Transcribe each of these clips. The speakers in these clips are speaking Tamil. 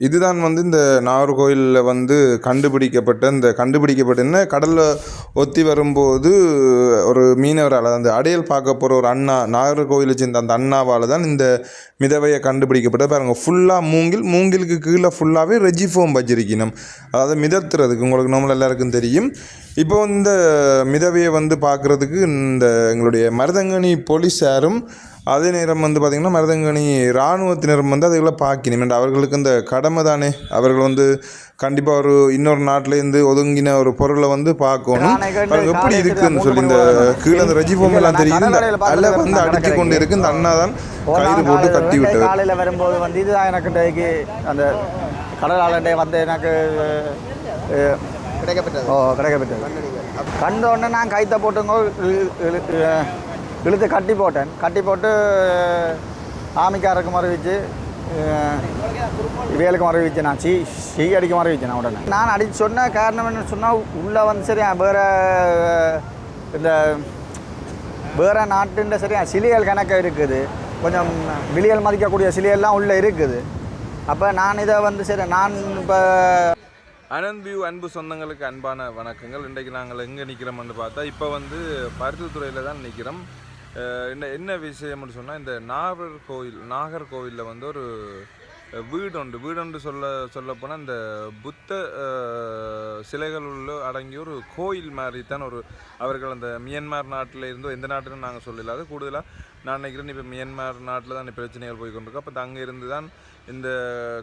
இதுதான் வந்து இந்த நாகர்கோயிலில் வந்து கண்டுபிடிக்கப்பட்ட இந்த கண்டுபிடிக்கப்பட்ட கடலில் ஒத்தி வரும்போது ஒரு மீனவரால் அந்த அடையல் பார்க்க போகிற ஒரு அண்ணா நாகர்கோயிலை சேர்ந்த அந்த அண்ணாவால் தான் இந்த மிதவையை கண்டுபிடிக்கப்பட்ட. பாருங்க ஃபுல்லாக மூங்கில் மூங்கிலுக்கு கீழே ஃபுல்லாகவே ரெஜிஃபோம் வச்சிருக்கணும். அதாவது மிதத்துறதுக்கு உங்களுக்கு நம்மள எல்லாருக்கும் தெரியும். இப்போ இந்த மிதவையை வந்து பார்க்குறதுக்கு இந்த எங்களுடைய மருதங்கனி போலீஸாரும் அதே நேரம் வந்து பார்த்திங்கன்னா மருதங்கனி இராணுவத்தினரும் வந்து அதுகளை பார்க்கணும் அவர்களுக்கு இந்த கடமை தானே. அவர்கள் வந்து கண்டிப்பாக ஒரு இன்னொரு நாட்டிலேருந்து ஒதுங்கின ஒரு பொருளை வந்து பார்க்கணும். எப்படி இருக்குன்னு சொல்லி இந்த கீழே அந்த ரஜிபோம் எல்லாம் தெரியுது இந்த அலை வந்து அடிச்சு கொண்டு இருக்கு இந்த அண்ணா தான் கயிறு போட்டு கட்டி விட்டது காலையில் வரும்போது வந்து இதுதான் எனக்கு இன்றைக்கு அந்த கடல் ஆலண்டை வந்து எனக்கு கிடைக்கப்பட்டது ஓ கிடைக்கப்பட்டது கண்ட உடனே நான் கைத்த போட்டுங்க இழுத்து கட்டி போட்டேன். கட்டி போட்டு ஆமிக்காரருக்கு மறுவிச்சு இவைகளுக்கு மறுவிச்சு நான் சீ சீ அடிக்க மறுவிச்சு நான் உடனே. நான் அடிச்சு சொன்ன காரணம் என்னன்னு சொன்னால் உள்ளே வந்து சரி வேறு இந்த வேறு நாட்டுன்ற சரியா சிலியல் கணக்கு இருக்குது. கொஞ்சம் விலியல் மதிக்கக்கூடிய சிலியெல்லாம் உள்ளே இருக்குது. அப்போ நான் இதை வந்து சரி நான் இப்போ அனந்த் வியூ அன்பு சொந்தங்களுக்கு அன்பான வணக்கங்கள். இன்றைக்கு நாங்கள் எங்கே நிற்கிறோம்னு பார்த்தா இப்போ வந்து பருத்தித்துறையில் தான் நிற்கிறோம் என்ன என்ன விஷயம்னு சொன்னால் இந்த நாகர்கோவில் நாகர்கோவிலில் வந்து ஒரு வீடு உண்டு வீடு உண்டு சொல்ல சொல்லப்போனால் இந்த புத்த அஹ், சிலைகள் உள்ள அடங்கிய ஒரு கோயில் மாதிரி தான் ஒரு அவர்கள் அந்த மியன்மார் நாட்டில் இருந்தோ எந்த நாட்டுன்னு நாங்கள் சொல்லல. அது கூடுதலாக நான் நினைக்கிறேன் இப்போ மியன்மார் நாட்டில் தான் பிரச்சனைகள் போய் கொண்டிருக்கு. அப்போ அங்கே இருந்து தான் இந்த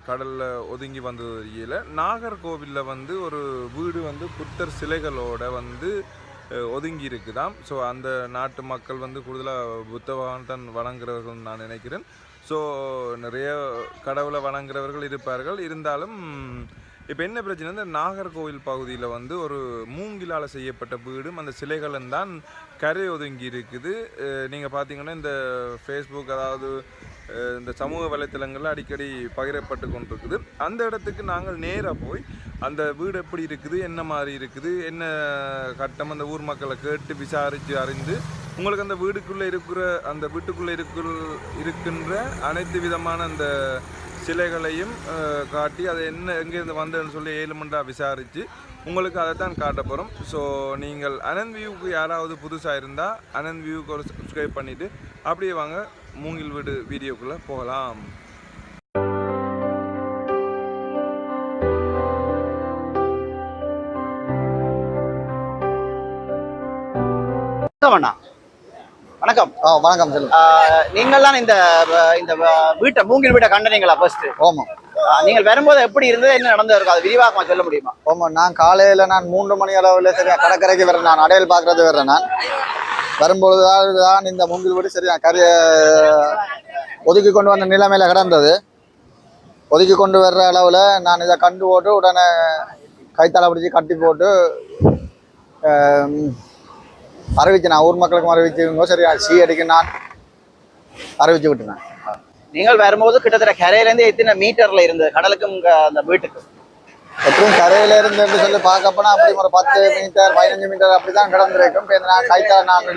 கடலில் ஒதுங்கி வந்தது தெரியல. நாகர்கோவிலில் வந்து ஒரு வீடு வந்து புத்தர் சிலைகளோட வந்து ஒதுங்கி இருக்குதாம் ஸோ அந்த நாட்டு மக்கள் வந்து கூடுதலாக புத்த பகவான் தான் வணங்குறவர்கள் நான் நினைக்கிறேன். ஸோ நிறைய கடவுளை வணங்குறவர்கள் இருப்பார்கள். இருந்தாலும் இப்போ என்ன பிரச்சனை இந்த நாகர்கோவில் பகுதியில் வந்து ஒரு மூங்கிலால் செய்யப்பட்ட வீடும் அந்த சிலைகளும் தான் கரை ஒதுங்கி இருக்குது நீங்கள் பார்த்தீங்கன்னா இந்த ஃபேஸ்புக் அதாவது இந்த சமூக வலைத்தளங்களில் அடிக்கடி பகிரப்பட்டு கொண்டிருக்குது. அந்த இடத்துக்கு நாங்கள் நேராக போய் அந்த வீடு எப்படி இருக்குது என்ன மாதிரி இருக்குது என்ன கட்டம் அந்த ஊர் மக்களை கேட்டு விசாரித்து அறிந்து உங்களுக்கு அந்த வீடுக்குள்ளே இருக்கிற அந்த வீட்டுக்குள்ளே இருக்கிற இருக்கின்ற அனைத்து விதமான அந்த சிலைகளையும் காட்டி அது என்ன எங்கேருந்து வந்ததுன்னு சொல்லி ஏழுமண்டாக விசாரித்து உங்களுக்கு அதை தான் காட்ட போகிறோம் ஸோ நீங்கள் அனந்த் வியூவுக்கு யாராவது புதுசாக இருந்தால் அனந்த் வியூவுக்கு ஒரு சப்ஸ்கிரைப் பண்ணிவிட்டு அப்படியே வாங்க. மூங்கில் வீடு வீடியோக்குள்ளே போகலாம். வணக்கம். வணக்கம். நீங்கள் தான் இந்த இந்த வீட்டை மூங்கில் வீட்டை கண்டனீங்களா ஃபர்ஸ்ட் ஓமம் நீங்கள் வரும்போது எப்படி இருந்தது? என்ன நடந்தது? இருக்கும் அது விரிவாக்கமா சொல்ல முடியுமா? ஆமாம் நான் காலையில் நான் மூன்று மணி அளவில் சரியா கடற்கரைக்கு வரேன் நான் அடையல் பார்க்கறது வரேன் நான். வரும்பொழுது தான் இந்த மூங்கில் வீடு சரியா கரையை ஒதுக்கி கொண்டு வந்த நிலைமையில் கிடந்தது. ஒதுக்கி கொண்டு வர்ற அளவில் நான் இதை கண்டு போட்டு உடனே கைத்தால பிடிச்சி கட்டி போட்டு அறிவிச்சு நான் ஊர் மக்களுக்கும் அறிவிச்சுங்க சரியா சீ அடிக்க நான் அறிவிச்சு விட்டுனேன் நீங்கள் வரும்போது கிட்டத்தட்ட கரையிலேருந்து எத்தனை மீட்டரில் இருந்தது? கடலுக்கும் அந்த வீட்டுக்கு எப்பவும் கரையில இருந்து சொல்லி பார்க்க போனா அப்படி ஒரு பத்து மீட்டர் பதினஞ்சு மீட்டர் அப்படிதான் கிடந்திருக்கும். இப்ப நான் கைத்தால நான்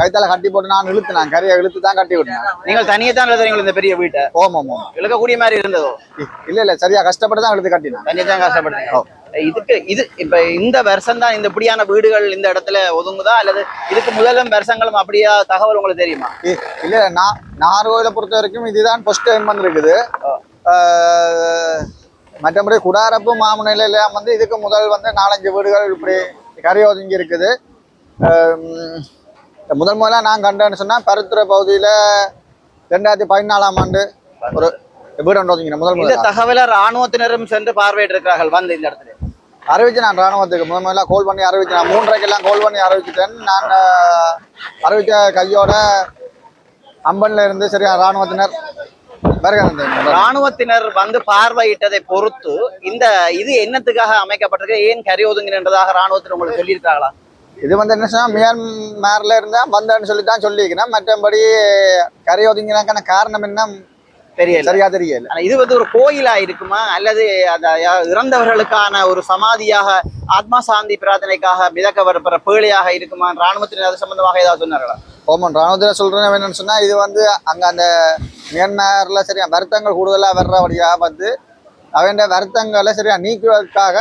கைத்தால கட்டி போட்டு நான் இழுத்து நான் கரையை இழுத்து தான் கட்டி விட்டேன். நீங்கள் தனியே தான் எழுதுறீங்க இந்த பெரிய வீட்டை? ஓம் ஓம் ஓம் இழுக்கக்கூடிய மாதிரி இருந்ததோ? இல்ல இல்ல சரியா கஷ்டப்பட்டு தான் இழுத்து கட்டினேன். தனியே தான் கஷ்டப்படுறீங்க இதுக்கு இது இப்ப இந்த வருஷம் தான் இந்த இப்படியான வீடுகள் இந்த இடத்துல ஒதுங்குதா? அல்லது இதுக்கு முதலும் வருஷங்களும் அப்படியா? தகவல் உங்களுக்கு தெரியுமா? இல்ல நான் நாகர்கோயிலை பொறுத்த வரைக்கும் இதுதான் ஃபர்ஸ்ட் டைம் வந்திருக்குது. மற்றபடி குடாரப்பு எல்லாம் வந்து இதுக்கு முதல் வந்து நாலஞ்சு வீடுகள் இப்படி கரை ஒதுங்கி இருக்குது முதல் முதல்ல நான் கண்டேன்னு சொன்னா பருத்துறை பகுதியில ரெண்டாயிரத்தி பதினாலாம் ஆண்டு ஒரு வீடு ஒன்று ஒதுங்கினேன் முதல் முதல்ல தகவலை ராணுவத்தினரும் சென்று பார்வையிட்டிருக்கிறார்கள். வந்து இந்த இடத்துல. அறிவிச்சு நான் ராணுவத்துக்கு முதல் முதல்ல கால் பண்ணி அறிவிச்சு நான் மூன்றரைக்கெல்லாம் கால் பண்ணி அறிவிச்சிட்டேன். நான் அறிவிச்ச கையோட அம்பன்ல இருந்து சரியா ராணுவத்தினர் ராணுவத்தினர் வந்து பார்வையிட்டதை பொறுத்து இந்த இது என்னத்துக்காக அமைக்கப்பட்டிருக்கு? ஏன் கரி ஒதுங்கினதாக ராணுவத்தினர் உங்களுக்கு சொல்லியிருக்காங்களா? இது வந்து என்ன சொன்னா மியான்மர்ல இருந்தா வந்தேன்னு சொல்லி தான் சொல்லிக்கிறேன் மற்றபடி கரை ஒதுங்கினாக்கான காரணம் என்ன? தெரியல. சரியா தெரியல. ஆனா இது வந்து ஒரு கோயிலா இருக்குமா? அல்லது அந்த இறந்தவர்களுக்கான ஒரு சமாதியாக ஆத்மா சாந்தி பிரார்த்தனைக்காக மிதக்கப்படுற பேழையாக இருக்குமா ராணுவத்தினர் அது சம்பந்தமாக ஏதாவது சொன்னார்களா? ஓமன் ராணுவத்தில் சொல்றேன் என்னன்னு சொன்னா இது வந்து அங்க அந்த மியான்மரில் சரியா வருத்தங்கள் கூடுதலாக வர்றபடியாக வந்து அவன் வருத்தங்களை சரியா நீக்குவதற்காக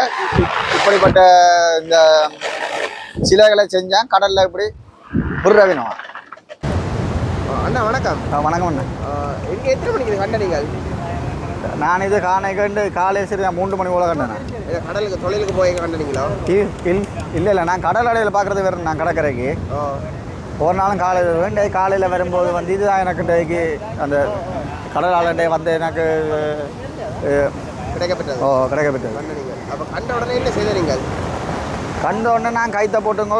இப்படிப்பட்ட இந்த சிலைகளை செஞ்சான். கடலில் இப்படி புர்ரவினம் அண்ணா வணக்கம். வணக்கம் அண்ணா. எங்க எத்தனை மணிக்கு கண்ட நீங்கள் நான் இது காணை கண்டு காலையில் சரியா மூன்று மணி போல கண்டேன் கடலுக்கு தொழிலுக்கு போய் கண்டனீங்களா? இல் இல் இல்லை இல்லை நான் கடல் அடையில் பார்க்குறது வேறு நான் கடற்கரைக்கு. ஒரு நாளும் காலையில் வருவேன். டே காலையில் வரும்போது வந்து இதுதான் எனக்கு டேக்கு அந்த கடல் ஆளண்டே வந்து எனக்கு கிடைக்கப்பட்டது ஓ கிடைக்கப்பட்டது அப்போ கண்ட உடனே என்ன செய்த நீங்கள் கண்ட உடனே நான் கைத்த போட்டுங்கோ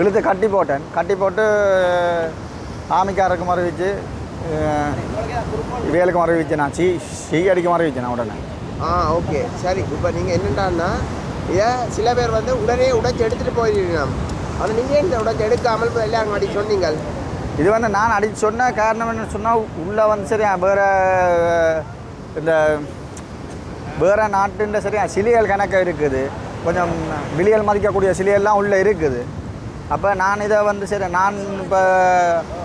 இழுத்து கட்டி போட்டேன். கட்டி போட்டு ஆமிக்காரருக்கு மறுவிச்சு வேலுக்கு மறுவிச்சு நான் சீ சீ அடிக்க மறுவிச்சு நான் உடனே. ஆ ஓகே. சரி இப்போ நீங்கள் என்னண்டான்னா இதை சில பேர் வந்து உடனே உடைச்சு எடுத்துகிட்டு போயிருக்கீங்க. ஆனால் நீங்கள் இந்த உடைச்சு எடுக்காமல் எல்லாரும் அடி சொன்னீங்க இது வந்து நான் அடிச்சு சொன்ன காரணம் என்னன்னு சொன்னால் உள்ளே வந்து சரியா வேறு இந்த வேறு நாட்டுன்ற சரியா சிலியல் கணக்கு இருக்குது. கொஞ்சம் விலியல் மதிக்கக்கூடிய சிலியல்லாம் உள்ளே இருக்குது. அப்போ நான் இதை வந்து சரி நான் இப்போ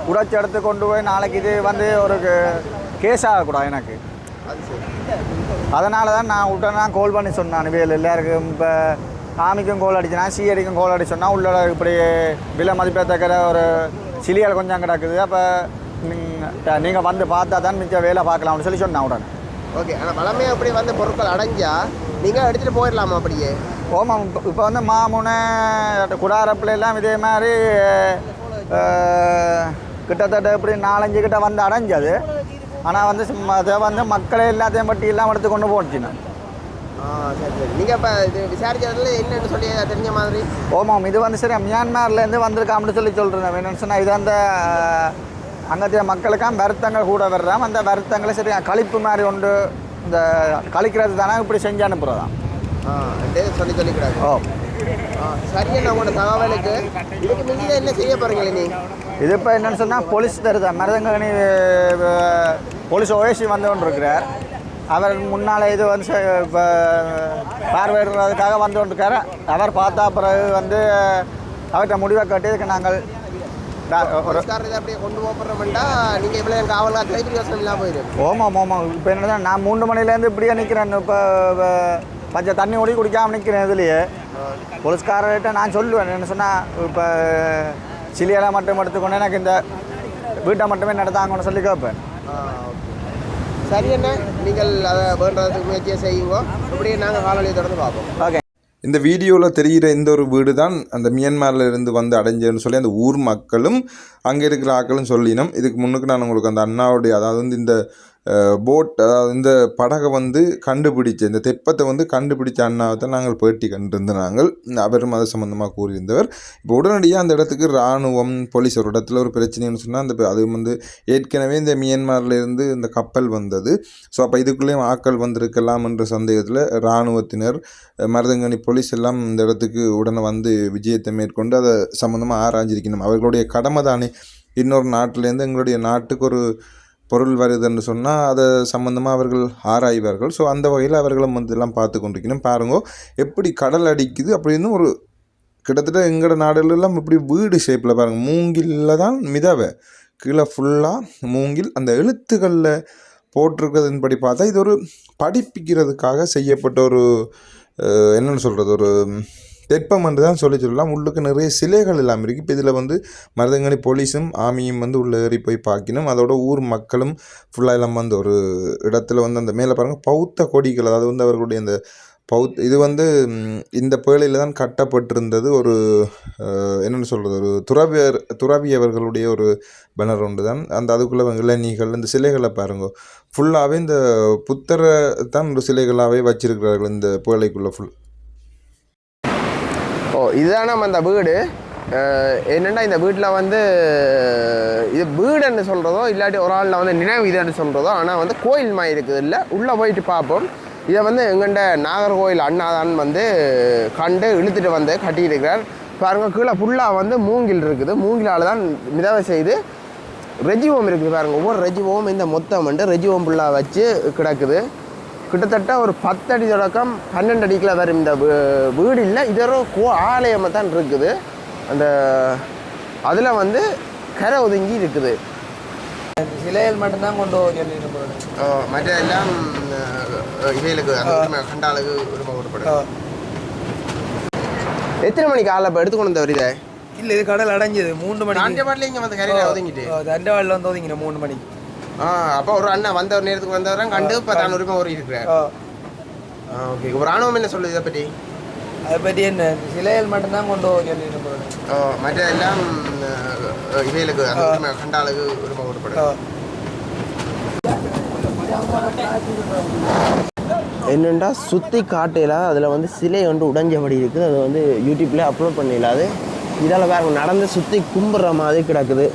உடைச்சி எடுத்து கொண்டு போய் நாளைக்கு இது வந்து ஒரு கேஸ் ஆகக்கூடாது எனக்கு. அது சரி. அதனால தான் நான் உடனே கால் பண்ணி சொன்னான் வேல் எல்லாருக்கும் இப்போ ஆமிக்கும் கோல் அடிச்சேன் சீயடிக்கும் கோல் அடிச்சோன்னா உள்ள இப்படி விலை மதிப்பத்தக்கிற ஒரு சிலியல் கொஞ்சம் கிடக்குது. அப்போ நீங்கள் வந்து பார்த்தா தான் மிச்ச வேலை பார்க்கலாம்னு சொல்லி சொன்னேன் உடனே. ஓகே ஆனால் வளமையாக அப்படி வந்து பொருட்கள் அடைஞ்சா நீங்கள் எடுத்துகிட்டு போயிடலாமா அப்படியே? ஓமாம் இப்போ வந்து மாமுனை குடாரப்பில் எல்லாம் இதே மாதிரி கிட்டத்தட்ட இப்படி நாலஞ்சு கிட்ட வந்து அடைஞ்சது ஆனால் வந்து அதை வந்து மக்களே எல்லாத்தையும் பட்டி எல்லாம் எடுத்து கொண்டு போச்சு நான் ஆ சரி சரி. நீங்கள் இப்போ இது விசாரிச்சதுல என்னன்னு சொல்லி தெரிஞ்ச மாதிரி? ஓமாம் இது வந்து சரி மியான்மர்லேருந்து வந்திருக்காம்னு சொல்லி சொல்கிறேன் என்னென்னு சொன்னால் இது அந்த அங்கத்திய மக்களுக்காம் வருத்தங்கள் கூட வர்றாம். அந்த வருத்தங்களை சரி கழிப்பு மாதிரி ஒன்று இந்த கழிக்கிறது தானே இப்படி செஞ்சு அனுப்புகிறதாம் சொல்லி சொல்லிக்கிறாங்க. ஓ. ஆ சரி நான் உங்களோட தகவலுக்கு? இதுக்கு மிஞ்சி என்ன செய்ய போகிறீங்களே நீ? இது இப்போ என்னென்னு சொன்னால் போலீஸ் தருதா? மருதங்கனி போலீஸ் ஓஎஸ்சி வந்து கொண்டு இருக்கிறார் அவர் முன்னால் இது வந்து இப்போ பார்வையிடுறதுக்காக வந்து கொண்டிருக்காரு. அவர் பார்த்தா பிறகு வந்து அவர்கிட்ட முடிவை கட்டி இதுக்கு நாங்கள் ஓமாம் ஓமாம் இப்போ என்னதான் நான் மூணு மணிலேருந்து இப்படியே நிற்கிறேன் இப்போ பச்சை தண்ணி ஓடி குடிக்காமல் நிற்கிறேன் இதுலேயே. போலீஸ்காரர்கிட்ட நான் சொல்லுவேன். என்ன சொன்னால் இப்போ சிலியெல்லாம் மட்டும் எடுத்துக்கொண்டு எனக்கு இந்த வீட்டை மட்டுமே நடத்தாங்கன்னு சொல்லி கேட்பேன். சரி என்ன நீங்கள் அதை வேண்டதுக்கு முயற்சியை செய்யுங்க. அப்படியே நாங்கள் காலொலியை தொடர்ந்து பார்ப்போம். ஓகே. இந்த வீடியோவில் தெரிகிற இந்த ஒரு வீடு தான் அந்த மியான்மர்ல இருந்து வந்து அடைஞ்சதுன்னு சொல்லி அந்த ஊர் மக்களும் அங்கே இருக்கிற ஆட்களும் சொல்லினோம். இதுக்கு முன்னுக்கு நான் உங்களுக்கு அந்த அண்ணாவுடைய அதாவது வந்து இந்த போட் அதாவது இந்த படகை வந்து கண்டுபிடிச்ச இந்த தெப்பத்தை வந்து கண்டுபிடிச்ச அண்ணாவை தான் நாங்கள் பேட்டி கண்டிருந்த நாங்கள். அவரும் அது சம்மந்தமாக கூறியிருந்தவர். இப்போ உடனடியாக அந்த இடத்துக்கு இராணுவம் போலீஸ் ஒரு இடத்துல ஒரு பிரச்சனைன்னு சொன்னால் அந்த அது வந்து ஏற்கனவே இந்த மியான்மர்ல இருந்து இந்த கப்பல் வந்தது. ஸோ அப்போ இதுக்குள்ளேயும் ஆக்கள் வந்திருக்கலாம் என்ற சந்தேகத்தில் இராணுவத்தினர் மருதங்கனி போலீஸ் எல்லாம் இந்த இடத்துக்கு உடனே வந்து விஜயத்தை மேற்கொண்டு அதை சம்மந்தமாக ஆராய்ஞ்சிருக்கணும். அவர்களுடைய கடமை தானே இன்னொரு நாட்டிலேருந்து எங்களுடைய நாட்டுக்கு ஒரு பொருள் வருதுன்னு சொன்னால் அதை சம்மந்தமாக அவர்கள் ஆராய்வார்கள். ஸோ அந்த வகையில் அவர்களும் வந்து எல்லாம் பார்த்து கொண்டிருக்கணும். பாருங்க எப்படி கடல் அடிக்குது அப்படின்னு ஒரு கிட்டத்தட்ட எங்களோட நாடுகளெல்லாம் இப்படி வீடு ஷேப்பில் பாருங்கள் மூங்கிலில் தான் மிதவை. கீழே ஃபுல்லாக மூங்கில். அந்த எழுத்துக்களில் போட்டிருக்கிறதுன்படி பார்த்தா இது ஒரு படிப்பிக்கிறதுக்காக செய்யப்பட்ட ஒரு என்னென்னு சொல்கிறது ஒரு தெப்பம் என்று தான் சொல்லி சொல்லலாம். உள்ளுக்கு நிறைய சிலைகள் எல்லாம் இருக்குது இப்போ இதில் வந்து மருதங்கனி போலீஸும் ஆமியும் வந்து உள்ளே ஏறி போய் பார்க்கணும். அதோட ஊர் மக்களும் ஃபுல்லாக எல்லாம் வந்து ஒரு இடத்துல வந்து அந்த மேலே பாருங்கள் பௌத்த கொடிகள். அதாவது வந்து அவர்களுடைய அந்த பௌத் இது வந்து இந்த புயலில் தான் கட்டப்பட்டிருந்தது. ஒரு என்னென்னு சொல்கிறது ஒரு துறவியர் துறவியவர்களுடைய ஒரு பேனர் ஒன்று தான். அந்த அதுக்குள்ளே இளநீகள் இந்த சிலைகளை பாருங்க. ஃபுல்லாகவே இந்த புத்தரை தான் ஒரு சிலைகளாகவே வச்சிருக்கிறார்கள் இந்த புயலைக்குள்ளே ஃபுல் இதுதான் நம்ம அந்த வீடு. என்னென்னா இந்த வீட்டில் வந்து இது வீடுன்னு சொல்கிறதோ இல்லாட்டி ஒரு ஆளில் வந்து நினைவு இதுன்னு சொல்கிறதோ ஆனால் வந்து கோயில் மாதிரி இருக்குது. இல்லை உள்ளே போயிட்டு பார்ப்போம். இதை வந்து எங்கண்ட நாகர்கோயில் அண்ணாதான் வந்து கண்டு இழுத்துட்டு வந்து கட்டியிருக்கிறார். பாருங்க கீழே ஃபுல்லாக வந்து மூங்கில் இருக்குது. மூங்கிலால் தான் மிதவை செய்து ரெஜிவோம் இருக்குது பாருங்க. ஒவ்வொரு ரெஜிவோம் இந்த மொத்தம் வந்து ரெஜிவோம் ஃபுல்லாக வச்சு கிடக்குது. கிட்டத்தட்ட ஒரு பத்தடி தொடக்கம் பன்னெண்டு அடிக்குள்ள வரும் இந்த வீடு இல்லை இது கோ ஆலயமாக தான் இருக்குது. அந்த அதில் வந்து கரை ஒதுங்கி இருக்குது. சிலைகள் மட்டும்தான் கொண்டு சொல்லிட்டு போகிறேன் மற்றெல்லாம் இவைகளுக்கு கண்டாளுக்கு உரிமை கொடுப்படும் எத்தனை மணிக்கு ஆள் இப்போ எடுத்துக்கொண்டு வந்த வருதே? இல்லை இது கடல் அடைஞ்சது. மூன்று மணிக்கு. காஞ்சபாட்டில் இங்கே வந்து கரையில் ஒதுங்கிட்டு. தண்டவாளில் வந்து ஒதுங்கின மூணு மணிக்கு. அப்போ ஒரு அண்ணா வந்த ஒரு நேரத்துக்கு வந்தவரை கண்டு இப்போ தான் உரிமை ஒரு இருக்கிறார். ஓகே ஒரு ராணுவம் என்ன சொல்லுது இதை பற்றி அதை பற்றி என்ன? சிலைகள் மட்டும்தான் கொண்டு போக சொல்லிட்டு போகிறேன் மற்றெல்லாம் இவைகளுக்கு அந்த உரிமை கண்டாளுக்கு உரிமை கொடுப்படும் என்னென்னா சுற்றி காட்டையில் அதில் வந்து சிலை வந்து உடைஞ்சபடி இருக்குது. அது வந்து யூடியூப்லேயே அப்லோட் பண்ணிடலாது இதால் வேறு நடந்து சுற்றி கும்பிட்ற மாதிரி கிடக்குது.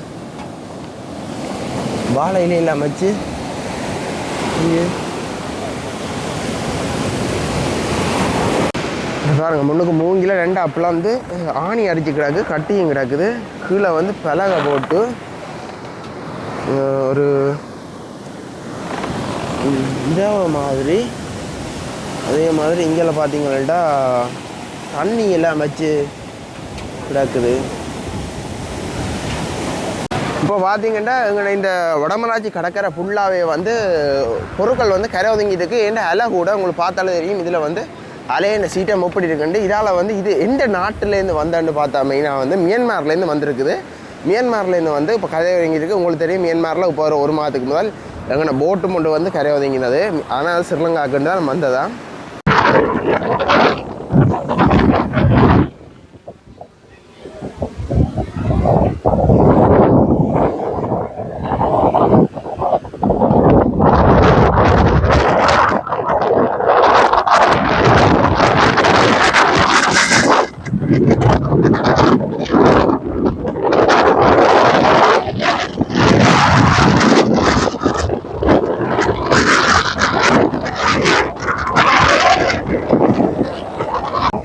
வாழை இலையில் அமைச்சு பாருங்கள் முன்னுக்கு மூங்கில ரெண்டு அப்பெல்லாம் வந்து ஆணி அடிச்சு கிடக்கு கட்டியும் கிடக்குது. கீழே வந்து பலகை போட்டு ஒரு இந்த மாதிரி அதே மாதிரி இங்கே பார்த்தீங்கன்னாட்டா தண்ணி எல்லாம் வச்சு கிடக்குது. இப்போ பார்த்தீங்கன்னா எங்களை இந்த வடமராட்சி கடற்கரை ஃபுல்லாகவே வந்து பொருட்கள் வந்து கரை ஒதுங்கிட்டுருக்கு எந்த அலை கூட உங்களுக்கு பார்த்தாலே தெரியும். இதில் வந்து அலைய இந்த சீட்டை முப்படி இருக்குண்டு இதால் வந்து இது எந்த நாட்டிலேருந்து வந்தான்னு பார்த்தா மெயினாக வந்து மியான்மர்லேருந்து வந்திருக்குது. மியான்மர்லேருந்து வந்து இப்போ கரை ஒதுங்கியிருக்கு. உங்களுக்கு தெரியும் மியான்மரில் இப்போ ஒரு ஒரு மாதத்துக்கு முதல் எங்கன்னா போட்டு மட்டும் வந்து கரை ஒதுங்கினது. ஆனால் ஸ்ரீலங்காவுக்கு தான் வந்ததா?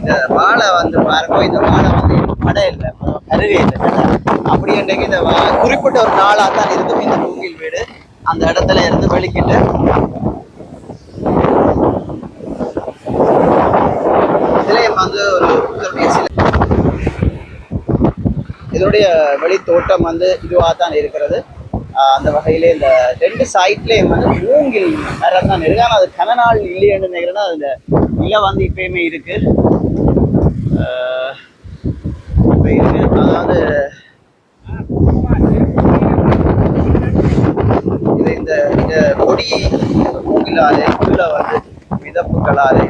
இந்த வாழை வந்து பாருங்க இந்த வாழை வந்து மடை இல்லை கருவே இல்லை அப்படி இன்றைக்கு இந்த வா- ஒரு நாளாக தான் இருக்கும் இந்த மூங்கில் வீடு. அந்த இடத்துல இருந்து வெளிக்கிட்டு. சிலையம் வந்து ஒரு சிலை இதனுடைய வெளி தோட்டம் வந்து இதுவாக தான் இருக்கிறது. அந்த வகையிலே இந்த ரெண்டு சைட்லேயும் வந்து மூங்கில் மரம் தான் இருக்கு. ஆனால் அது கன நாள் இல்லைன்னு நினைக்கிறேன்னா அதுல இல்லை வந்து இப்பயுமே இருக்கு. இப்போ இருக்கு. அதாவது இது இந்த இந்த கொடி மூங்கிலாலே உள்ள வந்து மிதப்புகளாலே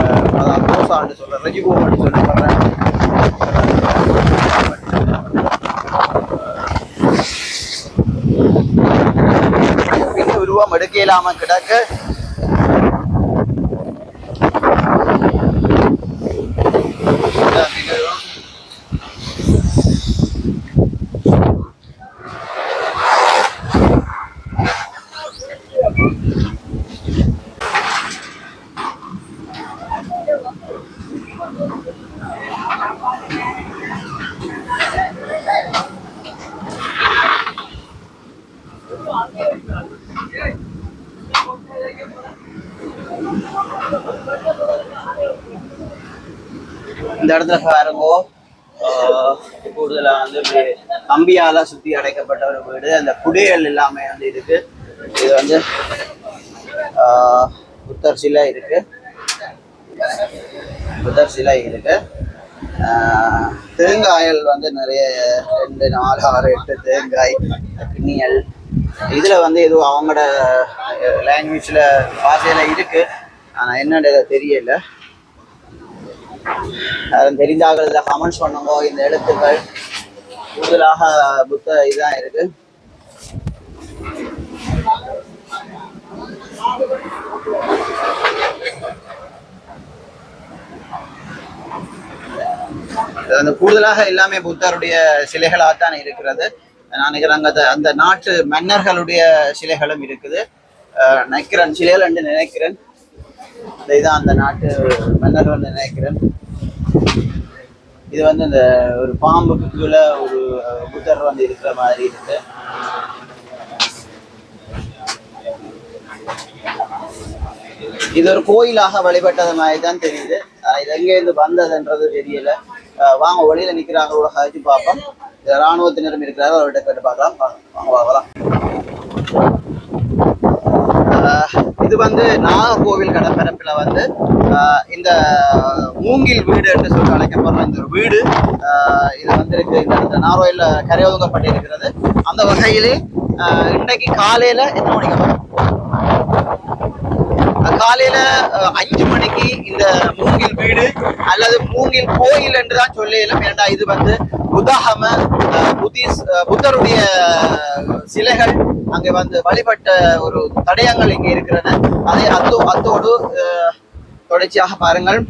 ஆஹ் அதாவது ரோசான்னு சொல்ற ரெஜிபோன்னு சொல்லி பின் உருவம் எடுக்க இல்லாம கிடக்க. இந்த இடத்துல பாருங்கோ. கூடுதலாக கூடுதலா வந்து இப்படி கம்பியால சுத்தி அடைக்கப்பட்ட ஒரு வீடு. அந்த குடியல் எல்லாமே வந்து இருக்கு. இது வந்து ஆஹ் புத்தர் சிலை இருக்கு. புத்தர் சிலை இருக்கு ஆஹ் வந்து நிறைய ரெண்டு நாலு ஆறு எட்டு தேங்காய் கிண்ணியல் இதுல வந்து எதுவும் அவங்களோட லாங்குவேஜில் பாஷையில இருக்கு. ஆனால் என்னன்னு தெரியல. யாரும் தெரிந்தார்கள் இதில் கமெண்ட்ஸ் பண்ணுங்க. இந்த எழுத்துக்கள் கூடுதலாக புத்த இதுதான் இருக்கு. அந்த வந்து கூடுதலாக எல்லாமே புத்தருடைய சிலைகளாகத்தான் இருக்கிறது. நான் நினைக்கிறேன் அந்த- அந்த நாட்டு மன்னர்களுடைய சிலைகளும் இருக்குது. நினைக்கிறேன் சிலைகள் என்று நினைக்கிறேன். இதுதான் அந்த நாட்டு மன்னர்கள் நினைக்கிறேன். இது வந்து இந்த ஒரு பாம்புக்கு கீழே ஒரு புத்தர் வந்து இருக்கிற மாதிரி இருக்கு. இது ஒரு கோயிலாக வழிபட்டது மாதிரி தான் தெரியுது. ஆனா இது எங்கேருந்து வந்ததுன்றது தெரியல. வாங்க வழியில நிக்கிறாங்க கூட பார்ப்போம் ராணுவத்தினரும் இருக்கிறாரு அவர்கிட்ட கேட்டு பார்க்கலாம். வாங்க, வாங்கலாம் ஆஹ் இது வந்து நாகர்கோவில் கடற்பரப்பில் வந்து ஆஹ் இந்த மூங்கில் வீடு என்று சொல்லி அழைக்கப்படுற இந்த ஒரு வீடு ஆஹ் இது வந்து இருக்கு இந்த இடத்துல நாரோயில் அந்த வகையிலே ஆஹ் இன்றைக்கு காலையில எத்தனை மணிக்கு வரும்? காலையில அஞ்சு மணிக்கு இந்த மூங்கில் வீடு அல்லது மூங்கில் கோயில் என்று தான் சொல்லிடலாம் ஏன்னா இது வந்து புத்தகம புத்திஸ் புத்தருடைய சிலைகள் அங்கே வந்து வழிபட்ட ஒரு தடயங்கள் இங்கே இருக்கிறன. அதை அத்தோ அத்தோடு தொடர்ச்சியாக பாருங்கள்.